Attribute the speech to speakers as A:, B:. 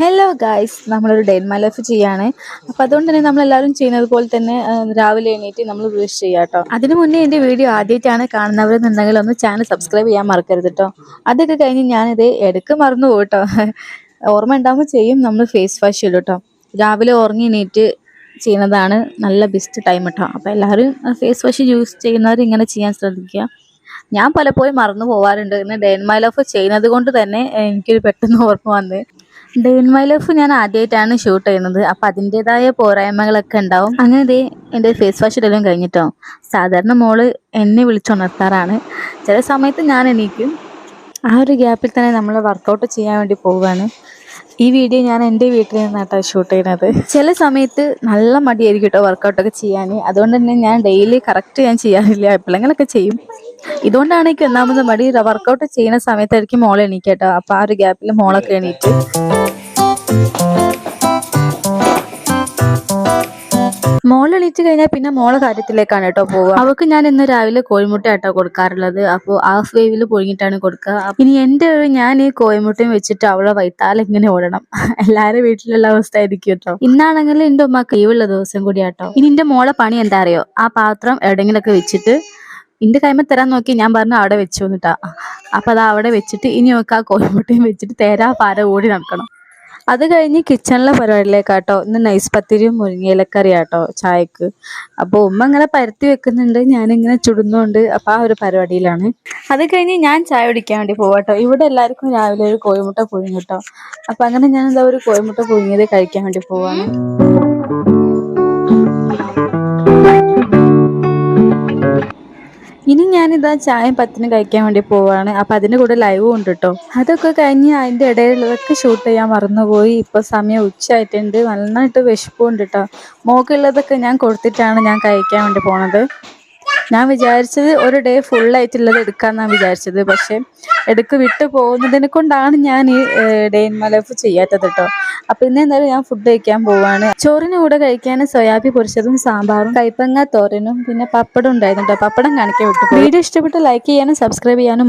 A: Hello guys നമ്മളൊരു day my life ചെയ്യാണ്. അപ്പം അതുകൊണ്ട് തന്നെ നമ്മളെല്ലാവരും ചെയ്യുന്നത് പോലെ തന്നെ രാവിലെ എണീറ്റ് നമ്മൾ ബ്രഷ് ചെയ്യാം കേട്ടോ അതിന് മുന്നേ എന്റെ വീഡിയോ ആദ്യമായിട്ടാണ് കാണുന്നവരെന്നുണ്ടെങ്കിൽ ഒന്ന് ചാനൽ സബ്സ്ക്രൈബ് ചെയ്യാൻ മറക്കരുത് കേട്ടോ അതൊക്കെ കഴിഞ്ഞ് ഞാനിത് ഇടയ്ക്ക് മറന്നു പോകും കേട്ടോ ഓർമ്മ ഉണ്ടാകുമ്പോൾ ചെയ്യും. നമ്മൾ ഫേസ് വാഷ് ചെയ്യും കേട്ടോ രാവിലെ ഉറങ്ങി എണീറ്റ് ചെയ്യുന്നതാണ് നല്ല ബെസ്റ്റ് ടൈം കേട്ടോ അപ്പോൾ എല്ലാവരും ഫേസ് വാഷ് യൂസ് ചെയ്യുന്നവർ ഇങ്ങനെ ചെയ്യാൻ ശ്രദ്ധിക്കുക. ഞാൻ പലപ്പോഴും മറന്നു പോവാറുണ്ട്. ഇന്ന് ഡെൻ മൈ ലൈഫ് ചെയ്യുന്നത് കൊണ്ട് തന്നെ എനിക്കൊരു പെട്ടെന്ന് ഓർമ്മ വന്ന്. ഡേ മൈ ലൈഫ് ഞാൻ ആദ്യമായിട്ടാണ് ഷൂട്ട് ചെയ്യുന്നത്. അപ്പം അതിന്റെതായ പോരായ്മകളൊക്കെ ഉണ്ടാവും. അങ്ങനെ ഇതേ എന്റെ ഫേസ് വാഷ് ഇടലും കഴിഞ്ഞിട്ടോ. സാധാരണ മോൾ എന്നെ വിളിച്ചുണർത്താറാണ്. ചില സമയത്ത് ഞാൻ എണീക്കും. ആ ഒരു ഗ്യാപ്പിൽ തന്നെ നമ്മൾ വർക്കൗട്ട് ചെയ്യാൻ വേണ്ടി പോവുകയാണ്. ഈ വീഡിയോ ഞാൻ എന്റെ വീട്ടിൽ നിന്നാട്ടോ ഷൂട്ട് ചെയ്യുന്നത് ചില സമയത്ത് നല്ല മടിയായിരിക്കും കേട്ടോ വർക്കൗട്ടൊക്കെ ചെയ്യാൻ അതുകൊണ്ട് തന്നെ ഞാൻ ഡെയിലി കറക്റ്റ് ഞാൻ ചെയ്യാറില്ല. എപ്പോഴെങ്കിലൊക്കെ ചെയ്യും. ഇതുകൊണ്ടാണ് എനിക്ക് ഒന്നാമത് മടി. വർക്കൗട്ട് ചെയ്യുന്ന സമയത്തായിരിക്കും മോളെ എണീക്കട്ടോ. അപ്പൊ ആ ഒരു ഗ്യാപ്പിൽ മോളൊക്കെ എണീറ്റ്. മോൾ എണീറ്റ് കഴിഞ്ഞാൽ പിന്നെ മോളെ കാര്യത്തിലേക്കാണ് കേട്ടോ പോവുക. അവൾക്ക് ഞാൻ ഇന്ന് രാവിലെ കോഴിമുട്ട ആട്ടോ കൊടുക്കാറുള്ളത്. അപ്പോൾ ഹാഫ് വേവിൽ പൊഴിഞ്ഞിട്ടാണ് കൊടുക്കുക. ഇനി എന്റെ ഞാൻ ഈ കോഴിമുട്ടയും വെച്ചിട്ട് അവളെ വൈത്താൽ ഇങ്ങനെ ഓടണം. എല്ലാവരും വീട്ടിലുള്ള അവസ്ഥ ആയിരിക്കും കേട്ടോ. ഇന്നാണെങ്കിൽ എന്റെ ഉമ്മ കൈവുള്ള ദിവസം കൂടിയാട്ടോ. ഇനി എന്റെ മോളെ പണി എന്താ അറിയോ? ആ പാത്രം എവിടെയെങ്കിലൊക്കെ വെച്ചിട്ട് ഇന്റെ കൈമ തരാൻ നോക്കി ഞാൻ പറഞ്ഞു അവിടെ വെച്ചു എന്നിട്ടാ. അപ്പൊ അത് അവിടെ വെച്ചിട്ട് ഇനി നോക്ക് ആ കോഴിമുട്ടയും വെച്ചിട്ട് തേരാ പാര ഓടി നടക്കണം. അത് കഴിഞ്ഞ് കിച്ചണിലെ പരിപാടിയിലേക്കാട്ടോ. ഇന്ന് നൈസ് പത്തിരിയും മുരിങ്ങയിലക്കറി ആട്ടോ ചായക്ക്. അപ്പോൾ ഉമ്മ ഇങ്ങനെ പരത്തി വെക്കുന്നുണ്ട്. ഞാനിങ്ങനെ ചുടുന്നുണ്ട്. അപ്പോൾ ആ ഒരു പരിപാടിയിലാണ്. അത് കഴിഞ്ഞ് ഞാൻ ചായ കുടിക്കാൻ വേണ്ടി പോവാട്ടോ. ഇവിടെ എല്ലാവർക്കും രാവിലെ ഒരു കോഴിമുട്ട പുഴുങ്ങിട്ടോ. അപ്പം അങ്ങനെ ഞാൻ എന്താ ഒരു കോഴിമുട്ട പുഴുങ്ങിയത് കഴിക്കാൻ വേണ്ടി പോവാണ്. ഇനി ഞാനിതാ ചായം പത്തിന് കഴിക്കാൻ വേണ്ടി പോവാണ്. അപ്പൊ അതിന്റെ കൂടെ ലൈവും ഉണ്ട് കേട്ടോ അതൊക്കെ കഴിഞ്ഞ് അതിന്റെ ഇടയിലൊക്കെ ഷൂട്ട് ചെയ്യാൻ മറന്നുപോയി. ഇപ്പൊ സമയം ഉച്ചയായിട്ടുണ്ട്. നന്നായിട്ട് വിശപ്പുണ്ട് കേട്ടോ മോക്കുള്ളതൊക്കെ ഞാൻ കൊടുത്തിട്ടാണ് ഞാൻ കഴിക്കാൻ വേണ്ടി പോണത്. ഞാൻ വിചാരിച്ചത് ഒരു ഡേ ഫുൾ ആയിട്ടുള്ളത് എടുക്കാന്നാണ് വിചാരിച്ചത്. പക്ഷെ എടുക്ക് വിട്ടു പോകുന്നതിനെ കൊണ്ടാണ് ഞാൻ ഈ ഡേ ഇൻ മൈ ലൈഫ് ചെയ്യാത്തത് കേട്ടോ അപ്പൊ ഇന്ന് എന്തായാലും ഞാൻ ഫുഡ് കഴിക്കാൻ പോവാണ്. ചോറിന് കൂടെ കഴിക്കാൻ സോയാബി പൊരിച്ചതും സാമ്പാറും കൈപ്പങ്ങ തോരനും പിന്നെ പപ്പടം ഉണ്ടായിരുന്നു കേട്ടോ പപ്പടം കാണിക്കാൻ വിട്ടു വീഡിയോ ഇഷ്ടപ്പെട്ട് ലൈക്ക് ചെയ്യാനും സബ്സ്ക്രൈബ് ചെയ്യാനും